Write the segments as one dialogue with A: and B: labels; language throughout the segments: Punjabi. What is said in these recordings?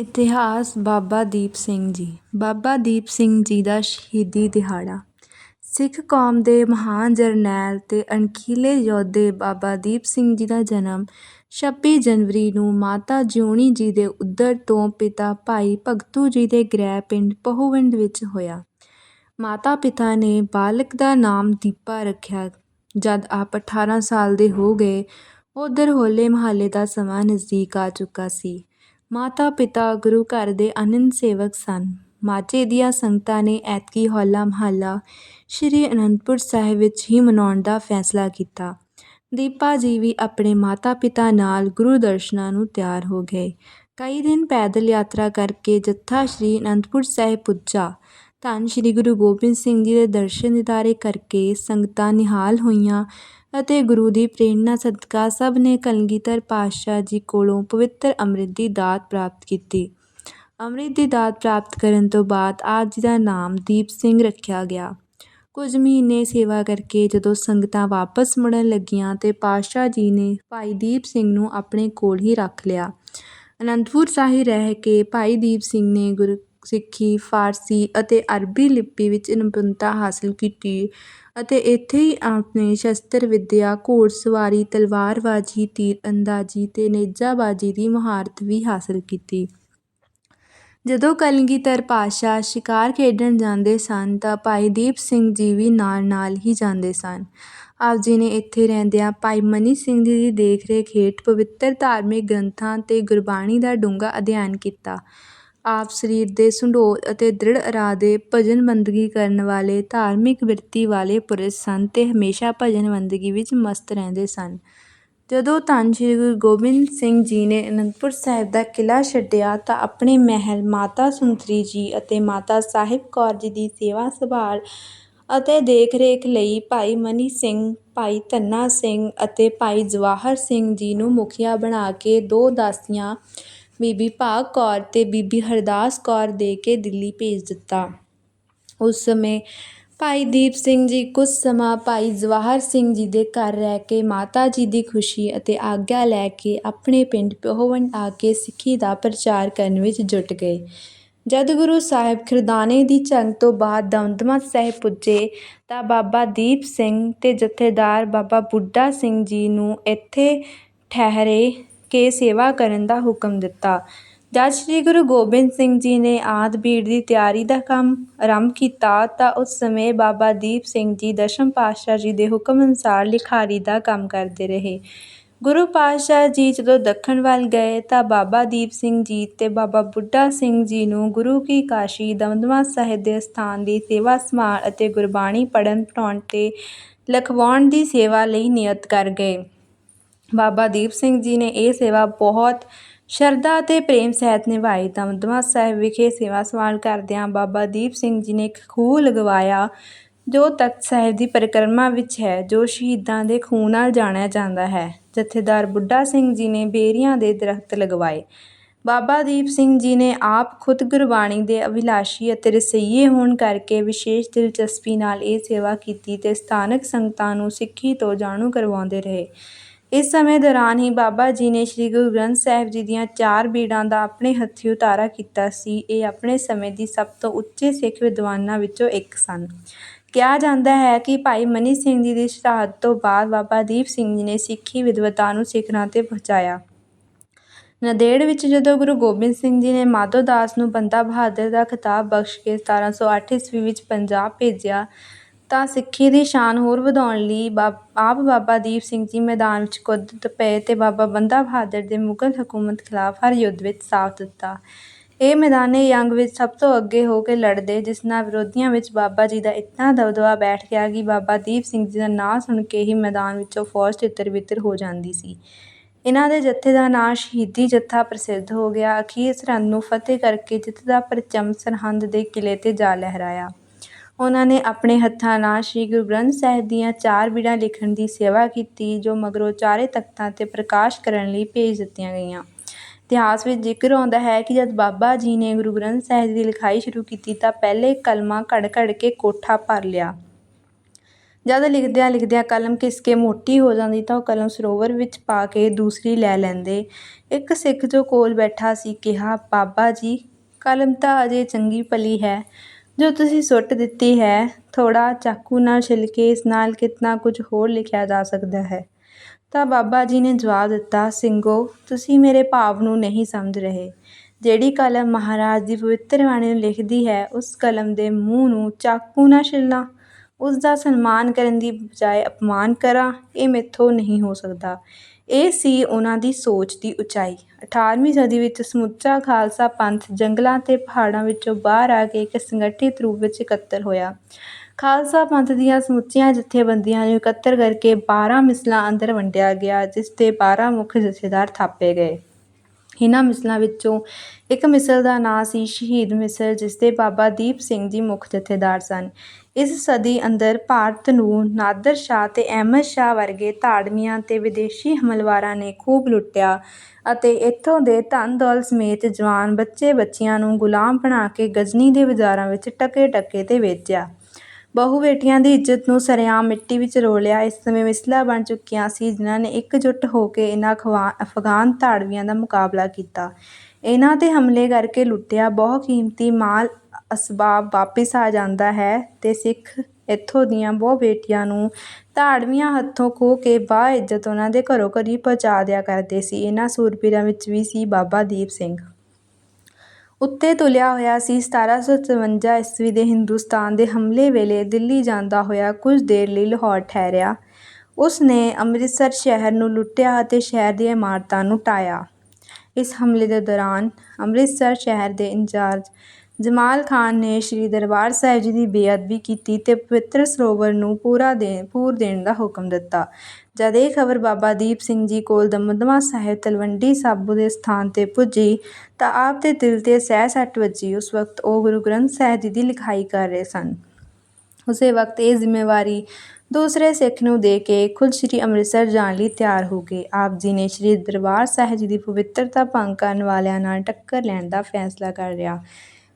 A: ਇਤਿਹਾਸ ਬਾਬਾ ਦੀਪ ਸਿੰਘ ਜੀ। ਬਾਬਾ ਦੀਪ ਸਿੰਘ ਜੀ ਦਾ ਸ਼ਹੀਦੀ ਦਿਹਾੜਾ। ਸਿੱਖ ਕੌਮ ਦੇ ਮਹਾਨ ਜਰਨੈਲ ਅਤੇ ਅਣਖੀਲੇ ਯੋਧੇ ਬਾਬਾ ਦੀਪ ਸਿੰਘ ਜੀ ਦਾ ਜਨਮ 26 ਜਨਵਰੀ ਨੂੰ ਮਾਤਾ ਜਿਉਣੀ ਜੀ ਦੇ ਉਦਰ ਤੋਂ ਪਿਤਾ ਭਾਈ ਭਗਤੂ ਜੀ ਦੇ ਗ੍ਰਹਿ ਪਿੰਡ ਪਹੂਵਿੰਡ ਵਿੱਚ ਹੋਇਆ। ਮਾਤਾ ਪਿਤਾ ਨੇ ਬਾਲਕ ਦਾ ਨਾਮ ਦੀਪਾ ਰੱਖਿਆ। ਜਦ ਆਪ 18 ਸਾਲ ਦੇ ਹੋ ਗਏ, ਉਧਰ ਹੋਲੇ ਮਹੱਲੇ ਦਾ ਸਮਾਂ ਨਜ਼ਦੀਕ ਆ ਚੁੱਕਾ ਸੀ। ਮਾਤਾ ਪਿਤਾ ਗੁਰੂ ਘਰ ਦੇ ਅਨੰਦ ਸੇਵਕ ਸਨ। ਮਾਝੇ ਦੀਆਂ ਸੰਗਤਾਂ ਨੇ ਐਤਕੀ ਹੋਲਾ ਮਹੱਲਾ ਸ਼੍ਰੀ ਅਨੰਦਪੁਰ ਸਾਹਿਬ ਵਿੱਚ ਹੀ ਮਨਾਉਣ ਦਾ ਫੈਸਲਾ ਕੀਤਾ। ਦੀਪਾ ਜੀ ਵੀ ਆਪਣੇ ਮਾਤਾ ਪਿਤਾ ਨਾਲ ਗੁਰੂ ਦਰਸ਼ਨਾਂ ਨੂੰ ਤਿਆਰ ਹੋ ਗਏ। ਕਈ ਦਿਨ ਪੈਦਲ ਯਾਤਰਾ ਕਰਕੇ ਜੱਥਾ ਸ਼੍ਰੀ ਅਨੰਦਪੁਰ ਸਾਹਿਬ ਪੁੱਜਾ। ਧੰਨ ਸ਼੍ਰੀ ਗੁਰੂ ਗੋਬਿੰਦ ਸਿੰਘ ਜੀ ਦੇ ਦਰਸ਼ਨ ਦਿਦਾਰੇ ਕਰਕੇ ਸੰਗਤਾਂ ਨਿਹਾਲ ਹੋਈਆਂ ਅਤੇ ਗੁਰੂ ਦੀ ਪ੍ਰੇਰਣਾ ਸਦਕਾ ਸਭ ਨੇ ਕਲਗੀਧਰ ਪਾਤਸ਼ਾਹ ਜੀ ਕੋਲੋਂ ਪਵਿੱਤਰ ਅੰਮ੍ਰਿਤ ਦੀ ਦਾਤ ਪ੍ਰਾਪਤ ਕੀਤੀ। ਅੰਮ੍ਰਿਤ ਦੀ ਦਾਤ ਪ੍ਰਾਪਤ ਕਰਨ ਤੋਂ ਬਾਅਦ ਆਪ ਜੀ ਦਾ ਨਾਮ ਦੀਪ ਸਿੰਘ ਰੱਖਿਆ ਗਿਆ। ਕੁਝ ਮਹੀਨੇ ਸੇਵਾ ਕਰਕੇ ਜਦੋਂ ਸੰਗਤਾਂ ਵਾਪਸ ਮੁੜਨ ਲੱਗੀਆਂ ਤੇ ਪਾਤਸ਼ਾਹ ਜੀ ਨੇ ਭਾਈ ਦੀਪ ਸਿੰਘ ਨੂੰ ਆਪਣੇ ਕੋਲ ਹੀ ਰੱਖ ਲਿਆ। ਅਨੰਦਪੁਰ ਸਾਹਿਬ ਰਹਿ ਕੇ ਭਾਈ ਦੀਪ ਸਿੰਘ ਨੇ ਗੁਰ ਸਿੱਖੀ, ਫਾਰਸੀ ਅਤੇ ਅਰਬੀ ਲਿਪੀ ਵਿੱਚ ਨਿਪੁੰਨਤਾ ਹਾਸਲ ਕੀਤੀ ਅਤੇ ਇੱਥੇ ਹੀ ਆਪਣੇ ਸ਼ਸਤਰ ਵਿੱਦਿਆ, ਘੋੜਸਵਾਰੀ, ਤਲਵਾਰਬਾਜ਼ੀ ਤੀਰ ਅੰਦਾਜ਼ੀ ਤੇ ਨੇਜਾਬਾਜ਼ੀ ਦੀ ਮਹਾਰਤ ਵੀ ਹਾਸਲ ਕੀਤੀ। ਜਦੋਂ ਕਲਗੀਧਰ ਪਾਤਸ਼ਾਹ ਸ਼ਿਕਾਰ ਖੇਡਣ ਜਾਂਦੇ ਸਨ ਤਾਂ ਭਾਈ ਦੀਪ ਸਿੰਘ ਜੀ ਵੀ ਨਾਲ ਨਾਲ ਹੀ ਜਾਂਦੇ ਸਨ। ਆਪ ਜੀ ਨੇ ਇੱਥੇ ਰਹਿੰਦਿਆਂ ਭਾਈ ਮਨੀ ਸਿੰਘ ਜੀ ਦੀ ਦੇਖਰੇਖ ਹੇਠ ਪਵਿੱਤਰ ਧਾਰਮਿਕ ਗ੍ਰੰਥਾਂ ਤੇ ਗੁਰਬਾਣੀ ਦਾ ਡੂੰਘਾ ਅਧਿਐਨ ਕੀਤਾ। ਆਪ ਸਰੀਰ ਦੇ ਸੁਡੌਲ ਅਤੇ ਦ੍ਰਿੜ ਇਰਾਦੇ ਭਜਨ ਬੰਦਗੀ ਕਰਨ ਵਾਲੇ ਧਾਰਮਿਕ ਬਿਰਤੀ ਵਾਲੇ ਪੁਰਸ਼ ਸਨ ਅਤੇ ਹਮੇਸ਼ਾ ਭਜਨ ਬੰਦਗੀ ਵਿੱਚ ਮਸਤ ਰਹਿੰਦੇ ਸਨ। ਜਦੋਂ ਧੰਨ ਸ਼੍ਰੀ ਗੁਰੂ ਗੋਬਿੰਦ ਸਿੰਘ ਜੀ ਨੇ ਅਨੰਦਪੁਰ ਸਾਹਿਬ ਦਾ ਕਿਲ੍ਹਾ ਛੱਡਿਆ ਤਾਂ ਆਪਣੇ ਮਹਿਲ ਮਾਤਾ ਸੁੰਦਰੀ ਜੀ ਅਤੇ ਮਾਤਾ ਸਾਹਿਬ ਕੌਰ ਜੀ ਦੀ ਸੇਵਾ ਸੰਭਾਲ ਅਤੇ ਦੇਖ-ਰੇਖ ਲਈ ਭਾਈ ਮਨੀ ਸਿੰਘ, ਭਾਈ ਧੰਨਾ ਸਿੰਘ ਅਤੇ ਭਾਈ ਜਵਾਹਰ ਸਿੰਘ ਜੀ ਨੂੰ ਮੁਖੀਆ ਬਣਾ ਕੇ ਦੋ ਦਾਸੀਆਂ ਬੀਬੀ ਭਾਗ ਕੌਰ ਅਤੇ ਬੀਬੀ ਹਰਦਾਸ ਕੌਰ ਦੇ ਕੇ ਦਿੱਲੀ ਭੇਜ ਦਿੱਤਾ। ਉਸ ਸਮੇਂ ਭਾਈ ਦੀਪ ਸਿੰਘ ਜੀ ਕੁਝ ਸਮਾਂ ਭਾਈ ਜਵਾਹਰ ਸਿੰਘ ਜੀ ਦੇ ਘਰ ਰਹਿ ਕੇ ਮਾਤਾ ਜੀ ਦੀ ਖੁਸ਼ੀ ਅਤੇ ਆਗਿਆ ਲੈ ਕੇ ਆਪਣੇ ਪਿੰਡ ਪਹੋਵੰਡ ਆ ਕੇ ਸਿੱਖੀ ਦਾ ਪ੍ਰਚਾਰ ਕਰਨ ਵਿੱਚ ਜੁਟ ਗਏ। ਜਦ ਗੁਰੂ ਸਾਹਿਬ ਖਿਰਦਾਨੇ ਦੀ ਜੰਗ ਤੋਂ ਬਾਅਦ ਦਮਦਮਾ ਸਾਹਿਬ ਪੁੱਜੇ ਤਾਂ ਬਾਬਾ ਦੀਪ ਸਿੰਘ ਤੇ ਜਥੇਦਾਰ ਬਾਬਾ ਬੁੱਢਾ ਸਿੰਘ ਜੀ ਨੂੰ ਇੱਥੇ ਠਹਿਰੇ ਕੇ ਸੇਵਾ ਕਰਨ ਦਾ ਹੁਕਮ ਦਿੱਤਾ। ਜਦ ਸ੍ਰੀ ਗੁਰੂ ਗੋਬਿੰਦ ਸਿੰਘ ਜੀ ਨੇ ਆਦ ਬੀੜ ਦੀ ਤਿਆਰੀ ਦਾ ਕੰਮ ਆਰੰਭ ਕੀਤਾ ਤਾਂ ਉਸ ਸਮੇਂ ਬਾਬਾ ਦੀਪ ਸਿੰਘ ਜੀ ਦਸ਼ਮ ਪਾਤਸ਼ਾਹ ਜੀ ਦੇ ਹੁਕਮ ਅਨੁਸਾਰ ਲਿਖਾਰੀ ਦਾ ਕੰਮ ਕਰਦੇ ਰਹੇ। ਗੁਰੂ ਪਾਤਸ਼ਾਹ ਜੀ ਜਦੋਂ ਦੱਖਣ ਵੱਲ ਗਏ ਤਾਂ ਬਾਬਾ ਦੀਪ ਸਿੰਘ ਜੀ ਤੇ ਬਾਬਾ ਬੁੱਢਾ ਸਿੰਘ ਜੀ ਨੂੰ ਗੁਰੂ ਕੀ ਕਾਸ਼ੀ, ਦਮਦਮਾ ਸਾਹਿਬ ਦੇ ਸਥਾਨ ਦੀ ਸੇਵਾ ਸੰਭਾਲ ਅਤੇ ਗੁਰਬਾਣੀ ਪੜ੍ਹਨ ਪੜਾਉਣ ਤੇ ਲਿਖਵਾਉਣ ਦੀ ਸੇਵਾ ਲਈ ਨਿਯਤ ਕਰ ਗਏ। ਬਾਬਾ ਦੀਪ ਸਿੰਘ ਜੀ ਨੇ ਇਹ ਸੇਵਾ ਬਹੁਤ ਸ਼ਰਧਾ ਅਤੇ ਪ੍ਰੇਮ ਸਹਿਤ ਨਿਭਾਈ। ਦਮਦਮਾ ਸਾਹਿਬ ਵਿਖੇ ਸੇਵਾ ਸੰਭਾਲ ਕਰਦਿਆਂ ਬਾਬਾ ਦੀਪ ਸਿੰਘ ਜੀ ਨੇ ਇੱਕ ਖੂਹ ਲਗਵਾਇਆ, ਜੋ ਤਖਤ ਸਾਹਿਬ ਦੀ ਪਰਿਕਰਮਾ ਵਿੱਚ ਹੈ, ਜੋ ਸ਼ਹੀਦਾਂ ਦੇ ਖੂਨ ਨਾਲ ਜਾਣਿਆ ਜਾਂਦਾ ਹੈ। ਜਥੇਦਾਰ ਬੁੱਢਾ ਸਿੰਘ ਜੀ ਨੇ ਬੇਰੀਆਂ ਦੇ ਦਰਖਤ ਲਗਵਾਏ। ਬਾਬਾ ਦੀਪ ਸਿੰਘ ਜੀ ਨੇ ਆਪ ਖੁਦ ਗੁਰਬਾਣੀ ਦੇ ਅਭਿਲਾਸ਼ੀ ਅਤੇ ਰਸਈਏ ਹੋਣ ਕਰਕੇ ਵਿਸ਼ੇਸ਼ ਦਿਲਚਸਪੀ ਨਾਲ ਇਹ ਸੇਵਾ ਕੀਤੀ ਤੇ ਸਥਾਨਕ ਸੰਗਤਾਂ ਨੂੰ ਸਿੱਖੀ ਤੋਂ ਜਾਣੂ ਕਰਵਾਉਂਦੇ ਰਹੇ। ਇਸ ਸਮੇਂ ਦੌਰਾਨ ਹੀ ਬਾਬਾ ਜੀ ਨੇ ਸ੍ਰੀ ਗੁਰੂ ਗ੍ਰੰਥ ਸਾਹਿਬ ਜੀ ਦੀਆਂ ਚਾਰ ਬੀੜਾਂ ਦਾ ਆਪਣੇ ਹੱਥੀਂ ਉਤਾਰਾ ਕੀਤਾ ਸੀ। ਇਹ ਆਪਣੇ ਸਮੇਂ ਦੀ ਸਭ ਤੋਂ ਉੱਚੇ ਸਿੱਖ ਵਿਦਵਾਨਾਂ ਵਿੱਚੋਂ ਇੱਕ ਸਨ। ਕਿਹਾ ਜਾਂਦਾ ਹੈ ਕਿ ਭਾਈ ਮਨੀ ਸਿੰਘ ਜੀ ਦੀ ਸ਼ਹਾਦਤ ਤੋਂ ਬਾਅਦ ਬਾਬਾ ਦੀਪ ਸਿੰਘ ਜੀ ਨੇ ਸਿੱਖੀ ਵਿਦਵਤਾ ਨੂੰ ਸਿਖਰਾਂ ਤੇ ਪਹੁੰਚਾਇਆ। ਨੰਦੇੜ ਵਿੱਚ ਜਦੋਂ ਗੁਰੂ ਗੋਬਿੰਦ ਸਿੰਘ ਜੀ ਨੇ ਮਾਧੋ ਦਾਸ ਨੂੰ ਬੰਦਾ ਬਹਾਦਰ ਦਾ ਖਿਤਾਬ ਬਖਸ਼ ਕੇ 1708 ਈਸਵੀ ਵਿੱਚ ਪੰਜਾਬ ਭੇਜਿਆ ਤਾਂ ਸਿੱਖੀ ਦੀ ਸ਼ਾਨ ਹੋਰ ਵਧਾਉਣ ਲਈ ਆਪ ਬਾਬਾ ਦੀਪ ਸਿੰਘ ਜੀ ਮੈਦਾਨ ਵਿੱਚ ਕੁੱਦ ਪਏ ਅਤੇ ਬਾਬਾ ਬੰਦਾ ਬਹਾਦਰ ਦੇ ਮੁਗਲ ਹਕੂਮਤ ਖਿਲਾਫ ਹਰ ਯੁੱਧ ਵਿੱਚ ਸਾਥ ਦਿੱਤਾ। ਇਹ ਮੈਦਾਨੇ ਜੰਗ ਵਿੱਚ ਸਭ ਤੋਂ ਅੱਗੇ ਹੋ ਕੇ ਲੜਦੇ, ਜਿਸ ਨਾਲ ਵਿਰੋਧੀਆਂ ਵਿੱਚ ਬਾਬਾ ਜੀ ਦਾ ਇਤਨਾ ਦਬਦਬਾ ਬੈਠ ਗਿਆ ਕਿ ਬਾਬਾ ਦੀਪ ਸਿੰਘ ਜੀ ਦਾ ਨਾਂ ਸੁਣ ਕੇ ਹੀ ਮੈਦਾਨ ਵਿੱਚੋਂ ਫੌਜ ਤਿੱਤਰ ਬਿੱਤਰ ਹੋ ਜਾਂਦੀ ਸੀ। ਇਹਨਾਂ ਦੇ ਜੱਥੇ ਦਾ ਨਾਂ ਸ਼ਹੀਦੀ ਜੱਥਾ ਪ੍ਰਸਿੱਧ ਹੋ ਗਿਆ। ਅਖੀਰ ਸਰਹੰਦ ਨੂੰ ਫਤਿਹ ਕਰਕੇ ਜਿੱਤ ਦਾ ਪਰਚਮ ਸਰਹੰਦ ਦੇ ਕਿਲੇ ਤੇ ਜਾ ਲਹਿਰਾਇਆ। ਉਹਨਾਂ ਨੇ ਆਪਣੇ ਹੱਥਾਂ ਨਾਲ ਸ੍ਰੀ ਗੁਰੂ ਗ੍ਰੰਥ ਸਾਹਿਬ ਦੀਆਂ ਚਾਰ ਬੀੜਾਂ ਲਿਖਣ ਦੀ ਸੇਵਾ ਕੀਤੀ ਜੋ ਮਗਰੋਂ ਚਾਰੇ ਤਖਤਾਂ ਤੇ ਪ੍ਰਕਾਸ਼ ਕਰਨ ਲਈ ਭੇਜ ਦਿੱਤੀਆਂ ਗਈਆਂ ਇਤਿਹਾਸ ਵਿੱਚ ਜ਼ਿਕਰ ਆਉਂਦਾ ਹੈ ਕਿ ਜਦ ਬਾਬਾ ਜੀ ਨੇ ਗੁਰੂ ਗ੍ਰੰਥ ਸਾਹਿਬ ਦੀ ਲਿਖਾਈ ਸ਼ੁਰੂ ਕੀਤੀ ਤਾਂ ਪਹਿਲੇ ਕਲਮਾਂ ਘੜ ਘੜ ਕੇ ਕੋਠਾ ਭਰ ਲਿਆ ਜਦ ਲਿਖਦਿਆਂ ਲਿਖਦਿਆਂ ਕਲਮ ਘਿਸ ਕੇ ਮੋਟੀ ਹੋ ਜਾਂਦੀ ਤਾਂ ਉਹ ਕਲਮ ਸਰੋਵਰ ਵਿੱਚ ਪਾ ਕੇ ਦੂਸਰੀ ਲੈ ਲੈਂਦੇ। ਇੱਕ ਸਿੱਖ ਜੋ ਕੋਲ ਬੈਠਾ ਸੀ ਕਿਹਾ, ਬਾਬਾ ਜੀ, ਕਲਮ ਤਾਂ ਅਜੇ ਚੰਗੀ ਭਲੀ ਹੈ, ਜੋ ਤੁਸੀਂ ਸੁੱਟ ਦਿੱਤੀ ਹੈ। ਥੋੜ੍ਹਾ ਚਾਕੂ ਨਾਲ ਛਿੱਲ ਕੇ ਇਸ ਨਾਲ ਕਿਤਨਾ ਕੁਝ ਹੋਰ ਲਿਖਿਆ ਜਾ ਸਕਦਾ ਹੈ। ਤਾਂ ਬਾਬਾ ਜੀ ਨੇ ਜਵਾਬ ਦਿੱਤਾ, ਸਿੰਘੋ, ਤੁਸੀਂ ਮੇਰੇ ਭਾਵ ਨੂੰ ਨਹੀਂ ਸਮਝ ਰਹੇ। ਜਿਹੜੀ ਕਲਮ ਮਹਾਰਾਜ ਦੀ ਪਵਿੱਤਰ ਬਾਣੀ ਨੂੰ ਲਿਖਦੀ ਹੈ, ਉਸ ਕਲਮ ਦੇ ਮੂੰਹ ਨੂੰ ਚਾਕੂ ਨਾਲ ਛਿੱਲਾਂ, ਉਸ ਦਾ ਸਨਮਾਨ ਕਰਨ ਦੀ ਬਜਾਏ ਅਪਮਾਨ ਕਰਾਂ, ਇਹ ਮੈਥੋਂ ਨਹੀਂ ਹੋ ਸਕਦਾ। ਇਹ ਸੀ ਉਹਨਾਂ ਦੀ ਸੋਚ ਦੀ ਉਚਾਈ। ਅਠਾਰ੍ਹਵੀਂ ਸਦੀ ਵਿੱਚ ਸਮੁੱਚਾ ਖਾਲਸਾ ਪੰਥ ਜੰਗਲਾਂ ਅਤੇ ਪਹਾੜਾਂ ਵਿੱਚੋਂ ਬਾਹਰ ਆ ਕੇ ਇੱਕ ਸੰਗਠਿਤ ਰੂਪ ਵਿੱਚ ਇਕੱਤਰ ਹੋਇਆ। ਖਾਲਸਾ ਪੰਥ ਦੀਆਂ ਸਮੁੱਚੀਆਂ ਜਥੇਬੰਦੀਆਂ ਨੂੰ ਇਕੱਤਰ ਕਰਕੇ ਬਾਰ੍ਹਾਂ ਮਿਸਲਾਂ ਅੰਦਰ ਵੰਡਿਆ ਗਿਆ, ਜਿਸ ਦੇ ਬਾਰ੍ਹਾਂ ਮੁੱਖ ਜਥੇਦਾਰ ਥਾਪੇ ਗਏ। ਇਹਨਾਂ ਮਿਸਲਾਂ ਵਿੱਚੋਂ ਇੱਕ ਮਿਸਲ ਦਾ ਨਾਂ ਸੀ ਸ਼ਹੀਦ ਮਿਸਲ, ਜਿਸ ਦੇ ਬਾਬਾ ਦੀਪ ਸਿੰਘ ਜੀ ਮੁੱਖ ਜਥੇਦਾਰ ਸਨ। ਇਸ ਸਦੀ ਅੰਦਰ ਭਾਰਤ ਨੂੰ ਨਾਦਰ ਸ਼ਾਹ ਤੇ ਅਹਿਮਦ ਸ਼ਾਹ ਵਰਗੇ ਧਾੜਵੀਆਂ ਤੇ ਵਿਦੇਸ਼ੀ ਹਮਲਵਾਰਾਂ ਨੇ ਖੂਬ ਲੁੱਟਿਆ ਅਤੇ ਇੱਥੋਂ ਦੇ ਧਨ ਦੌਲਤ ਸਮੇਤ ਜਵਾਨ ਬੱਚੇ ਬੱਚੀਆਂ ਨੂੰ ਗੁਲਾਮ ਬਣਾ ਕੇ ਗ਼ਜ਼ਨੀ ਦੇ ਬਾਜ਼ਾਰਾਂ ਵਿੱਚ ਟਕੇ ਟਕੇ ਤੇ ਵੇਚਿਆ। ਬਹੂ ਬੇਟੀਆਂ ਦੀ ਇੱਜ਼ਤ ਨੂੰ ਸਰੇਆਮ ਮਿੱਟੀ ਵਿੱਚ ਰੋਲਿਆ। ਇਸ ਸਮੇਂ ਮਿਸਲਾਂ ਬਣ ਚੁੱਕੀਆਂ ਸੀ, ਜਿਨ੍ਹਾਂ ਨੇ ਇਕਜੁੱਟ ਹੋ ਕੇ ਇਹਨਾਂ ਅਖਵਾ ਅਫ਼ਗਾਨ ਧਾੜਵੀਆਂ ਦਾ ਮੁਕਾਬਲਾ ਕੀਤਾ, ਇਹਨਾਂ ਤੇ ਹਮਲੇ ਕਰਕੇ ਲੁੱਟਿਆ ਬਹੁ ਕੀਮਤੀ ਮਾਲ ਅਸਬਾਬ ਵਾਪਿਸ ਆ ਜਾਂਦਾ ਹੈ ਅਤੇ ਸਿੱਖ ਇੱਥੋਂ ਦੀਆਂ ਬਹੁ ਬੇਟੀਆਂ ਨੂੰ ਧਾੜਵੀਆਂ ਹੱਥੋਂ ਖੋਹ ਕੇ ਬਾਇੱਜ਼ਤ ਉਹਨਾਂ ਦੇ ਘਰੋਂ ਘਰੀਂ ਪਹੁੰਚਾ ਦਿਆ ਕਰਦੇ ਸੀ। ਇਹਨਾਂ ਸੂਰਬੀਰਾਂ ਵਿੱਚ ਵੀ ਸੀ ਬਾਬਾ ਦੀਪ ਸਿੰਘ। ਉੱਤੇ ਤੁਲਿਆ ਹੋਇਆ ਸੀ। ਸਤਾਰਾਂ ਸੌ ਚਰਵੰਜਾ ਈਸਵੀ ਦੇ ਹਿੰਦੁਸਤਾਨ ਦੇ ਹਮਲੇ ਵੇਲੇ ਦਿੱਲੀ ਜਾਂਦਾ ਹੋਇਆ ਕੁਝ ਦੇਰ ਲਈ ਲਾਹੌਰ ਠਹਿਰਿਆ। ਉਸ ਨੇ ਅੰਮ੍ਰਿਤਸਰ ਸ਼ਹਿਰ ਨੂੰ ਲੁੱਟਿਆ ਅਤੇ ਸ਼ਹਿਰ ਦੀਆਂ ਇਮਾਰਤਾਂ ਨੂੰ ਢਾਹਿਆ। ਇਸ ਹਮਲੇ ਦੇ ਦੌਰਾਨ ਅੰਮ੍ਰਿਤਸਰ ਸ਼ਹਿਰ ਦੇ ਇੰਚਾਰਜ ਜਮਾਲ ਖਾਨ ਨੇ ਸ੍ਰੀ ਦਰਬਾਰ ਸਾਹਿਬ ਜੀ ਦੀ ਬੇਅਦਬੀ ਕੀਤੀ ਤੇ ਪਵਿੱਤਰ ਸਰੋਵਰ ਨੂੰ ਪੂਰਾ ਦੇ, ਪੂਰ ਦੇਣ ਦਾ ਹੁਕਮ ਦਿੱਤਾ। ਜਦ ਇਹ ਖ਼ਬਰ ਬਾਬਾ ਦੀਪ ਸਿੰਘ ਜੀ ਕੋਲ ਦਮਦਮਾ ਸਾਹਿਬ ਤਲਵੰਡੀ ਸਾਬੂ ਦੇ ਸਥਾਨ ਤੇ ਪੁੱਜੀ, ਤਾਂ ਆਪ ਦੇ ਦਿਲ ਤੇ ਸਹਿ ਸੱਟ ਵੱਜੀ। ਉਸ ਵਕਤ ਉਹ ਗੁਰੂ ਗ੍ਰੰਥ ਸਾਹਿਬ ਜੀ ਦੀ ਲਿਖਾਈ ਕਰ ਰਹੇ ਸਨ। ਉਸੇ ਵਕਤ ਇਹ ਜ਼ਿੰਮੇਵਾਰੀ ਦੂਸਰੇ ਸਿੱਖ ਨੂੰ ਦੇ ਕੇ ਖੁਦ ਸ੍ਰੀ ਅੰਮ੍ਰਿਤਸਰ ਜਾਣ ਲਈ ਤਿਆਰ ਹੋ ਗਏ। ਆਪ ਜੀ ਨੇ ਸ੍ਰੀ ਦਰਬਾਰ ਸਾਹਿਬ ਜੀ ਦੀ ਪਵਿੱਤਰਤਾ ਭੰਗ ਕਰਨ ਵਾਲਿਆਂ ਨਾਲ ਟੱਕਰ ਲੈਣ ਦਾ ਫ਼ੈਸਲਾ ਕਰ ਲਿਆ।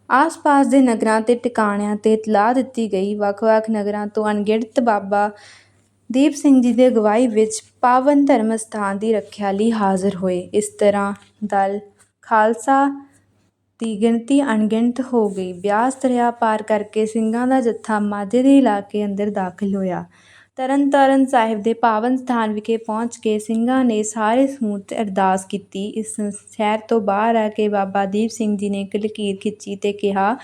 A: ਆਸ ਪਾਸ ਦੇ ਨਗਰਾਂ ਤੇ ਟਿਕਾਣਿਆਂ ਤੇ ਇਤਲਾਹ ਦਿੱਤੀ ਗਈ। ਵੱਖ ਵੱਖ ਨਗਰਾਂ ਤੋਂ ਅਣਗਿਣਤ ਬਾਬਾ ਦੀਪ ਸਿੰਘ ਜੀ ਦੀ ਅਗਵਾਈ ਵਿੱਚ ਪਾਵਨ ਧਰਮ ਅਸਥਾਨ ਦੀ ਰੱਖਿਆ ਲਈ ਹਾਜ਼ਰ ਹੋਏ। ਇਸ ਤਰ੍ਹਾਂ ਦਲ ਖਾਲਸਾ ਦੀ ਗਿਣਤੀ ਅਣਗਿਣਤ ਹੋ ਗਈ। ਬਿਆਸ ਦਰਿਆ ਪਾਰ ਕਰਕੇ ਸਿੰਘਾਂ ਦਾ ਜੱਥਾ ਮਾਝੇ ਦੇ ਇਲਾਕੇ ਅੰਦਰ ਦਾਖ਼ਲ ਹੋਇਆ। ਤਰਨ ਤਾਰਨ ਸਾਹਿਬ ਦੇ ਪਾਵਨ ਸਥਾਨ ਵਿਖੇ ਪਹੁੰਚ ਕੇ ਸਿੰਘਾਂ ਨੇ ਸਾਰੇ ਸਮੂਹ ਤੇ ਅਰਦਾਸ ਕੀਤੀ। ਇਸ ਸ਼ਹਿਰ ਤੋਂ ਬਾਹਰ ਆ ਕੇ ਬਾਬਾ ਦੀਪ ਸਿੰਘ ਜੀ ਨੇ ਇੱਕ ਲਕੀਰ ਖਿੱਚੀ ਤੇ ਕਿਹਾ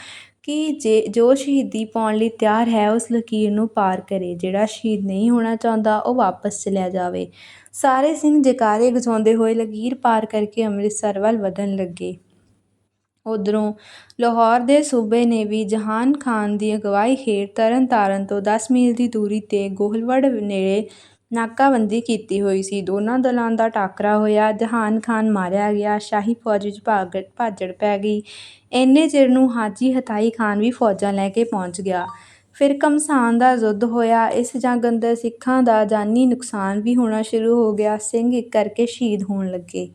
A: ਕਿ ਜੇ ਜੋ ਸ਼ਹੀਦੀ ਪਾਉਣ ਲਈ ਤਿਆਰ ਹੈ, ਉਸ ਲਕੀਰ ਨੂੰ ਪਾਰ ਕਰੇ। ਜਿਹੜਾ ਸ਼ਹੀਦ ਨਹੀਂ ਹੋਣਾ ਚਾਹੁੰਦਾ, ਉਹ ਵਾਪਸ ਚਲਿਆ ਜਾਵੇ। ਸਾਰੇ ਸਿੰਘ ਜਕਾਰੇ ਗਜਾਉਂਦੇ ਹੋਏ ਲਕੀਰ ਪਾਰ ਕਰਕੇ ਅੰਮ੍ਰਿਤਸਰ ਵੱਲ ਵਧਣ ਲੱਗੇ। ਉੱਧਰੋਂ ਲਾਹੌਰ ਦੇ ਸੂਬੇ ਨੇ ਵੀ ਜਹਾਨ ਖਾਨ ਦੀ ਅਗਵਾਈ ਹੇਠ ਤਰਨਤਾਰਨ ਤੋਂ ਦਸ ਮੀਲ ਦੀ ਦੂਰੀ ਤੇ ਗੋਹਲਵੜ ਨੇੜੇ ਨਾਕਾਬੰਦੀ ਕੀਤੀ ਹੋਈ ਸੀ। ਦੋਨਾਂ ਦਲਾਂ ਦਾ ਟਾਕਰਾ ਹੋਇਆ। ਜਹਾਨ ਖਾਨ ਮਾਰਿਆ ਗਿਆ। ਸ਼ਾਹੀ ਫ਼ੌਜ ਵਿੱਚ ਭਾਜੜ ਪੈ ਗਈ। ਇੰਨੇ ਚਿਰ ਨੂੰ ਹਾਜੀ ਹਤਾਈ ਖਾਨ ਵੀ ਫ਼ੌਜਾਂ ਲੈ ਕੇ ਪਹੁੰਚ ਗਿਆ। ਫਿਰ ਘਮਸਾਨ ਦਾ ਯੁੱਧ ਹੋਇਆ। ਇਸ ਜੰਗ ਅੰਦਰ ਸਿੱਖਾਂ ਦਾ ਜਾਨੀ ਨੁਕਸਾਨ ਵੀ ਹੋਣਾ ਸ਼ੁਰੂ ਹੋ ਗਿਆ। ਸਿੰਘ ਇੱਕ ਕਰਕੇ ਸ਼ਹੀਦ ਹੋਣ ਲੱਗੇ।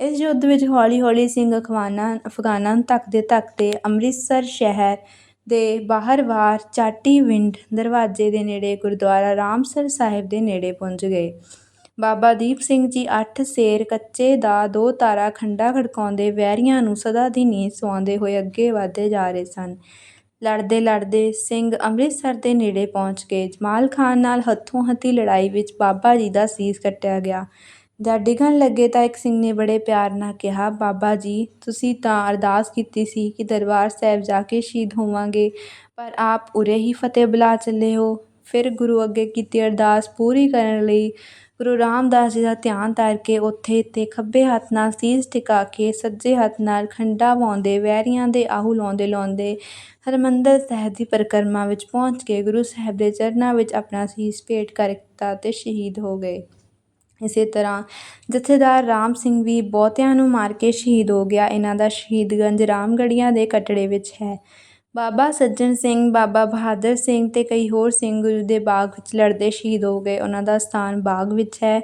A: ਇਸ ਯੁੱਧ ਵਿੱਚ ਹੌਲੀ ਹੌਲੀ ਸਿੰਘ ਅਫ਼ਗਾਨਾਂ ਨੂੰ ਧੱਕਦੇ ਧੱਕਦੇ ਅੰਮ੍ਰਿਤਸਰ ਸ਼ਹਿਰ ਦੇ ਬਾਹਰਵਾਰ ਚਾਟੀ-ਵਿੰਡ ਦਰਵਾਜ਼ੇ ਦੇ ਨੇੜੇ ਗੁਰਦੁਆਰਾ ਰਾਮਸਰ ਸਾਹਿਬ ਦੇ ਨੇੜੇ ਪਹੁੰਚ ਗਏ। ਬਾਬਾ ਦੀਪ ਸਿੰਘ ਜੀ ਅੱਠ ਸੇਰ ਕੱਚੇ ਦਾ ਦੋ ਤਾਰਾ ਖੰਡਾ ਖੜਕਾਉਂਦੇ ਵੈਰੀਆਂ ਨੂੰ ਸਦਾ ਦੀ ਨੀਂਦ ਸੁਆਉਂਦੇ ਹੋਏ ਅੱਗੇ ਵਧਦੇ ਜਾ ਰਹੇ ਸਨ। ਲੜਦੇ ਲੜਦੇ ਸਿੰਘ ਅੰਮ੍ਰਿਤਸਰ ਦੇ ਨੇੜੇ ਪਹੁੰਚ ਗਏ। ਜਮਾਲ ਖਾਨ ਨਾਲ ਹੱਥੋਂ ਹੱਥੀ ਲੜਾਈ ਵਿੱਚ ਬਾਬਾ ਜੀ ਦਾ ਸੀਸ ਕੱਟਿਆ ਗਿਆ। ਜਦ ਡਿੱਗਣ ਲੱਗੇ ਤਾਂ ਇੱਕ ਸਿੰਘ ਨੇ ਬੜੇ ਪਿਆਰ ਨਾਲ ਕਿਹਾ, ਬਾਬਾ ਜੀ, ਤੁਸੀਂ ਤਾਂ ਅਰਦਾਸ ਕੀਤੀ ਸੀ ਕਿ ਦਰਬਾਰ ਸਾਹਿਬ ਜਾ ਕੇ ਸ਼ਹੀਦ ਹੋਵਾਂਗੇ, ਪਰ ਆਪ ਉਰੇ ਹੀ ਫ਼ਤਿਹ ਬੁਲਾ ਚੱਲੇ ਹੋ। ਫਿਰ ਗੁਰੂ ਅੱਗੇ ਕੀਤੀ ਅਰਦਾਸ ਪੂਰੀ ਕਰਨ ਲਈ ਗੁਰੂ ਰਾਮਦਾਸ ਜੀ ਦਾ ਧਿਆਨ ਧਰ ਕੇ ਉੱਥੇ ਤੇ ਖੱਬੇ ਹੱਥ ਨਾਲ ਸੀਸ ਟਿਕਾ ਕੇ ਸੱਜੇ ਹੱਥ ਨਾਲ ਖੰਡਾ ਵਾਹੁੰਦੇ ਵੈਰੀਆਂ ਦੇ ਆਹੂ ਲਾਉਂਦੇ ਲਾਉਂਦੇ ਹਰਿਮੰਦਰ ਸਾਹਿਬ ਦੀ ਪਰਿਕਰਮਾ ਵਿੱਚ ਪਹੁੰਚ ਕੇ ਗੁਰੂ ਸਾਹਿਬ ਦੇ ਚਰਨਾਂ ਵਿੱਚ ਆਪਣਾ ਸੀਸ ਭੇਟ ਕਰ ਦਿੱਤਾ ਤੇ ਸ਼ਹੀਦ ਹੋ ਗਏ। ਇਸੇ ਤਰ੍ਹਾਂ ਜਥੇਦਾਰ ਰਾਮ ਸਿੰਘ ਵੀ ਬਹੁਤਿਆਂ ਨੂੰ ਮਾਰ ਕੇ ਸ਼ਹੀਦ ਹੋ ਗਿਆ। ਇਹਨਾਂ ਦਾ ਸ਼ਹੀਦਗੰਜ ਰਾਮਗੜ੍ਹੀਆ ਦੇ ਕਟੜੇ ਵਿੱਚ ਹੈ। ਬਾਬਾ ਸੱਜਣ ਸਿੰਘ, ਬਾਬਾ ਬਹਾਦਰ ਸਿੰਘ ਤੇ ਕਈ ਹੋਰ ਸਿੰਘ ਗੁਰੂ ਦੇ ਬਾਗ਼ ਵਿੱਚ ਲੜਦੇ ਸ਼ਹੀਦ ਹੋ ਗਏ। ਉਹਨਾਂ ਦਾ ਸਥਾਨ ਬਾਗ਼ ਵਿੱਚ ਹੈ।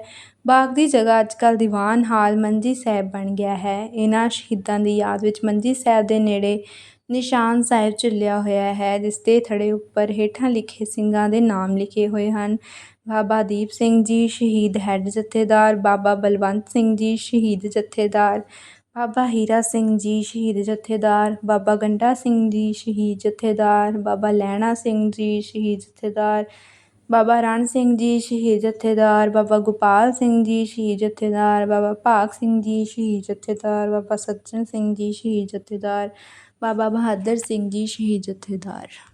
A: ਬਾਗ਼ ਦੀ ਜਗ੍ਹਾ ਅੱਜਕੱਲ੍ਹ ਦੀਵਾਨ ਹਾਲ ਮੰਜੀ ਸਾਹਿਬ ਬਣ ਗਿਆ ਹੈ। ਇਹਨਾਂ ਸ਼ਹੀਦਾਂ ਦੀ ਯਾਦ ਵਿੱਚ ਮੰਜੀ ਸਾਹਿਬ ਦੇ ਨੇੜੇ ਨਿਸ਼ਾਨ ਸਾਹਿਬ ਚੱਲਿਆ ਹੋਇਆ ਹੈ, ਜਿਸ ਦੇ ਥੜੇ ਉੱਪਰ ਹੇਠਾਂ ਲਿਖੇ ਸਿੰਘਾਂ ਦੇ ਨਾਮ ਲਿਖੇ ਹੋਏ ਹਨ। ਬਾਬਾ ਦੀਪ ਸਿੰਘ ਜੀ ਸ਼ਹੀਦ ਹੈੱਡ ਜਥੇਦਾਰ, ਬਾਬਾ ਬਲਵੰਤ ਸਿੰਘ ਜੀ ਸ਼ਹੀਦ ਜਥੇਦਾਰ, ਬਾਬਾ ਹੀਰਾ ਸਿੰਘ ਜੀ ਸ਼ਹੀਦ ਜਥੇਦਾਰ, ਬਾਬਾ ਗੰਡਾ ਸਿੰਘ ਜੀ ਸ਼ਹੀਦ ਜਥੇਦਾਰ, ਬਾਬਾ ਲਹਿਣਾ ਸਿੰਘ ਜੀ ਸ਼ਹੀਦ ਜਥੇਦਾਰ, ਬਾਬਾ ਰਣ ਸਿੰਘ ਜੀ ਸ਼ਹੀਦ ਜਥੇਦਾਰ, ਬਾਬਾ ਗੋਪਾਲ ਸਿੰਘ ਜੀ ਸ਼ਹੀਦ ਜਥੇਦਾਰ, ਬਾਬਾ ਭਾਗ ਸਿੰਘ ਜੀ ਸ਼ਹੀਦ ਜਥੇਦਾਰ, ਬਾਬਾ ਸੱਜਣ ਸਿੰਘ ਜੀ ਸ਼ਹੀਦ ਜਥੇਦਾਰ ਬਾਬਾ ਬਹਾਦਰ ਸਿੰਘ ਜੀ ਸ਼ਹੀਦ ਜਥੇਦਾਰ।